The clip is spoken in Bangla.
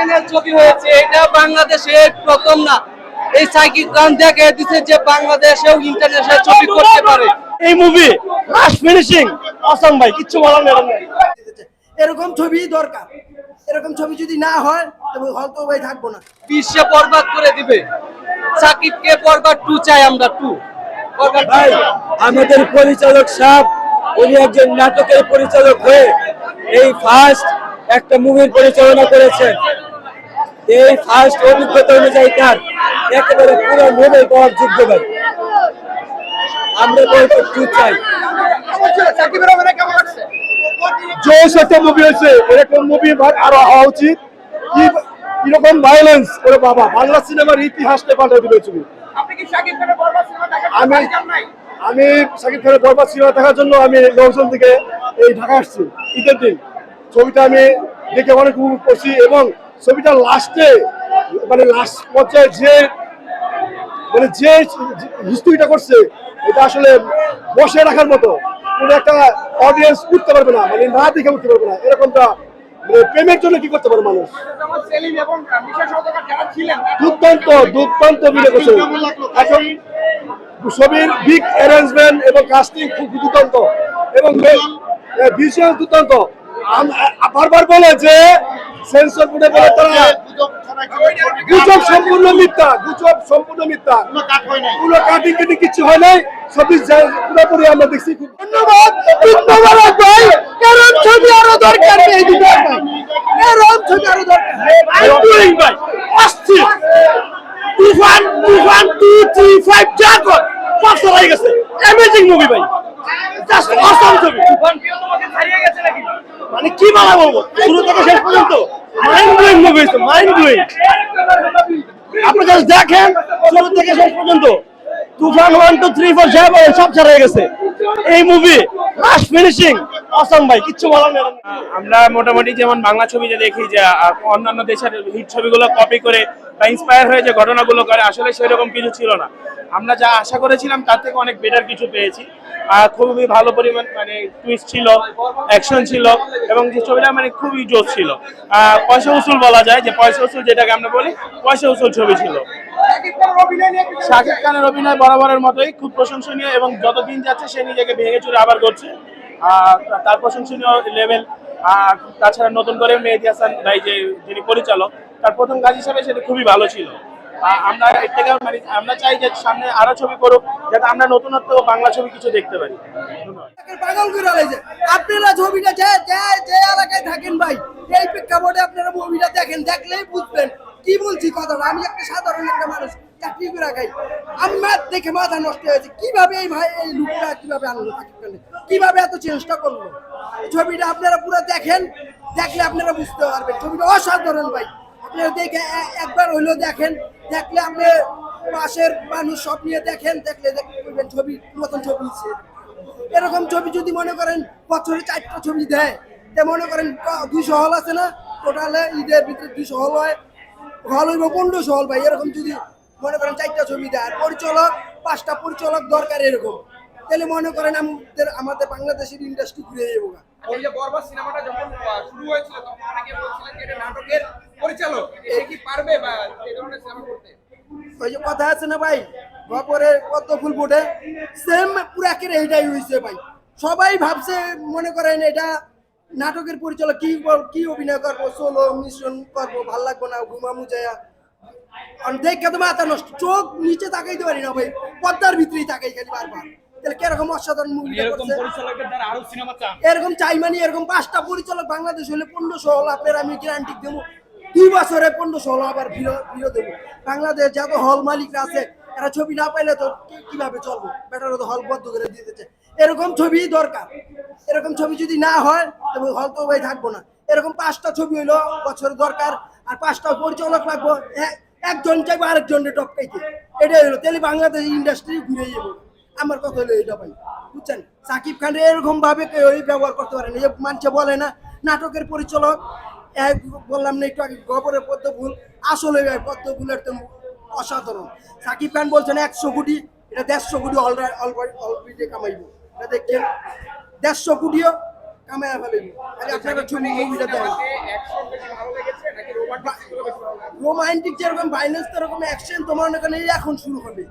ইন্টারন্যাশনাল ছবি হয়েছে এটা বাংলাদেশে প্রথম না। এই সাকিব খান দেখে দিচ্ছে যে বাংলাদেশেও ইন্টারন্যাশনাল ছবি করতে পারে। এই মুভি লাস্ট ফিনিশিং অসম ভাই কিচ্ছু বলার নেই এরকম ছবি দরকার। এরকম ছবি যদি না হয় তবে হয়তো ভাই থাকব না। বিশ্বে বরবাদ করে দিবে। সাকিবকে বরবাদ টু চাই আমরা টু বরবাদ ভাই আমাদের পরিচালক সাহেব উনি একজন নাটকের পরিচালক হয়ে এই ফার্স্ট একটা মুভির পরিচালনা করেছেন। এই ফার্স্ট অভিজ্ঞতা অনুযায়ী তার একেবারে পুরো মুভি পাওয়ার যোগ্য ভাই আমরা বলব টু চাই। মুভি এরকম মুভি আরও হওয়া উচিত? কি কীরকম ভায়োলেন্স বাবা সিনেমার আমি আমি সিনেমা দেখার জন্য আমি লোকজন থেকে এই ঢাকা আসছি। ছবিটা আমি দেখে অনেক উপভোগ করছি এবং ছবিটা লাস্টে মানে লাস্ট পর্যায়ে যে মানে যে হিস্ট্রিটা করছে এটা আসলে বসে রাখার মতো কোনো একটা অডিয়েন্স উঠতে পারবে না মানে না দেখে উঠতে পারবে না। এরকমটা মানে প্রেমের জন্য কি করতে পারে মানুষ? দুর্দান্ত দুর্দান্ত মিলে করছে। এখন ছবির বিগ অ্যারেঞ্জমেন্ট এবং কাস্টিং খুব দুর্দান্ত এবং ভিজুয়াল দুর্দান্ত। বারবার বলে যে সেন্সর বোর্ডে বলে তারা গুজব সম্পূর্ণ মিথ্যা গুজব সম্পূর্ণ মিথ্যা। কোনো কাটিং কিটিং কিছু হয় নাই। সবই পুরোপুরি আমরা দেখছি ধন্যবাদ ধন্যবাদ ভাই কারণ ছবি আরও দরকার নেই এরকম ছবি আরও দরকার ভাই। অস্থির। Toofan Toofan two three five যা কর গেছে। অ্যামেজিং মুভি ভাই। জাস্ট অসম ছবি। মানে কি বলা বলব? শুরু থেকে শেষ পর্যন্ত mind blowing movie mind blowing আপনি জাস্ট দেখেন, শুরু থেকে শেষ পর্যন্ত। Toofan one two three four যা সব ছাড়া হয়ে গেছে। এই মুভি লাস্ট ফিনিশিং অসম ভাই, কিচ্ছু বলার নেই। আমরা মোটামুটি যেমন বাংলা ছবিতে দেখি যে অন্যান্য দেশের হিট ছবিগুলো কপি করে বা ইন্সপায়ার হয়ে যে ঘটনাগুলো করে, আসলে সেরকম কিছু ছিল না। আমরা যা আশা করেছিলাম, তার থেকে অনেক বেটার কিছু পেয়েছি। আর খুবই ভালো পরিমাণ মানে টুইস্ট ছিল অ্যাকশন ছিল, এবং যে ছবিটা মানে খুবই জোর ছিল। পয়সা উসুল বলা যায়, যে পয়সা উসুল যেটাকে আমরা বলি, পয়সা উসুল ছবি ছিল। শাকিব খানের অভিনয় বরাবরের মতোই, খুব প্রশংসনীয়, এবং যত দিন যাচ্ছে, সে নিজেকে ভেঙে চুরে আবার করছে তার প্রশংসনীয় লেভেল আর তাছাড়া নতুন করে মেহেদি হাসান ভাই যে, যিনি পরিচালক, তার প্রথম কাজ হিসাবে সেটা খুবই ভালো ছিল। আমরা এর থেকে মানে আমরা চাই যে সামনে আরও ছবি করুক, যাতে আমরা নতুনত্ব বাংলা ছবি কিছু দেখতে পারি। আপনারা ছবিটা যে যে এলাকায় থাকেন ভাই, এই প্রেক্ষাপটে আপনারা মুভিটা দেখেন, দেখলেই বুঝবেন। কি বলছি কথাটা? আমি একটা সাধারণ একটা মানুষ, চাকরি করে খাই। আমার দেখে মাথা নষ্ট হয়েছে। কীভাবে এই ভাই, এই লুকটা কীভাবে আনলো সাকিব? কীভাবে এত চেষ্টা করল? ছবিটা আপনারা পুরো দেখেন, দেখলে আপনারা বুঝতে পারবেন। ছবিটা অসাধারণ ভাই। আপনারা দেখে একবার হইলেও দেখেন দেখলে আপনি পাশের মানুষ সব নিয়ে দেখেন, দেখলে দেখবেন ছবি, নতুন ছবি এরকম ছবি যদি মনে করেন বছরে চারটা ছবি দেয়, তে মনে করেন দুইশো হল আছে না? টোটালে ঈদের ভিতরে দুইশো হল হয়। হল হইব পনেরোশো হল ভাই, এরকম যদি মনে করেন চারটা ছবি দেয়। আর পরিচালক, পাঁচটা পরিচালক দরকার এরকম। তাহলে মনে করেন আমাদের আমাদের বাংলাদেশের ইন্ডাস্ট্রি ঘুরে যাব গা। ওই যে বরবাদ সিনেমাটা যখন শুরু হয়েছিল তখন অনেকে বলছিলেন যে এটা নাটকের পরিচালক সে কি পারবে বা এই ধরনের সিনেমা করতে? ওই যে কথা আছে না ভাই গপরে কত ফুল ফুটে? সেম পুরাকের এইটাই ভাই। সবাই ভাবছে মনে করেন এটা নাটকের পরিচালক কি কি অভিনয় করব সোলো মিশ্রণ করব ভালো লাগবো না ঘুমামু যায়া। আর দেখে তো মাথা নষ্ট চোখ নিচে তাকাইতে পারি না ভাই পদ্মার ভিতরেই তাকাই খালি বারবার। তাহলে কীরকম অসাধারণ মুভি এরকম চাই মানে এরকম পাঁচটা পরিচালক বাংলাদেশ হলে পনেরোশো হল আপনার আমি গ্যারান্টি দেবো। দুই বছরে পনেরোশো হল আবার দেবো। বাংলাদেশ যত হল মালিকরা আছে এরা ছবি না পাইলে তো কীভাবে চলবো? তো হল বন্ধ করে দিয়ে দিতে এরকম ছবি দরকার। এরকম ছবি যদি না হয় তবে হল তো ভাই থাকব না। এরকম পাঁচটা ছবি হইল বছর দরকার আর পাঁচটা পরিচালক লাগবো এ- একজন চাইব আরেকজনের টপকাইতে। এটাই হলো। তাহলে বাংলাদেশ ইন্ডাস্ট্রি ঘুরে যাব। আমার কথা হলো এটা ভাই বুঝছেন? সাকিব খান এরকম ভাবে এই ব্যবহার করতে পারে না। এই মানুষে বলে না নাটকের পরিচালক বললাম না একটু আগে গবরের পদ্ম ফুল আসলে ভাই পদ্ম ফুলের তো অসাধারণ। সাকিব খান বলছেন একশো কোটি এটা দেড়শো কোটি অলরেডি অলরেডি কামাইব। এটা দেখছেন? দেড়শো কোটিও কামাইয়া ফেলেন তাহলে ছবি মুভিটা দেখেন। রোমান্টিক রোমান্টিক যেরকম ভাইলেন্স তেরকম অ্যাকশন তোমার ওখানে এখন শুরু হবে।